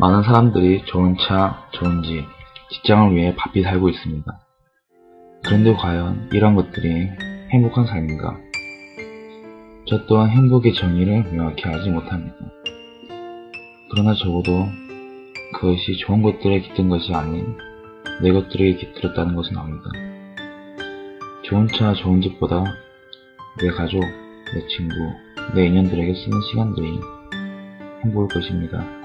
많은 사람들이 좋은 차, 좋은 집, 직장을 위해 바삐 살고 있습니다. 그런데 과연 이런 것들이 행복한 삶인가? 저 또한 행복의 정의를 명확히 알지 못합니다. 그러나 적어도 그것이 좋은 것들에 깃든 것이 아닌 내 것들에 깃들었다는 것은 압니다. 좋은 차, 좋은 집보다 내 가족, 내 친구, 내 인연들에게 쓰는 시간들이 행복할 것입니다.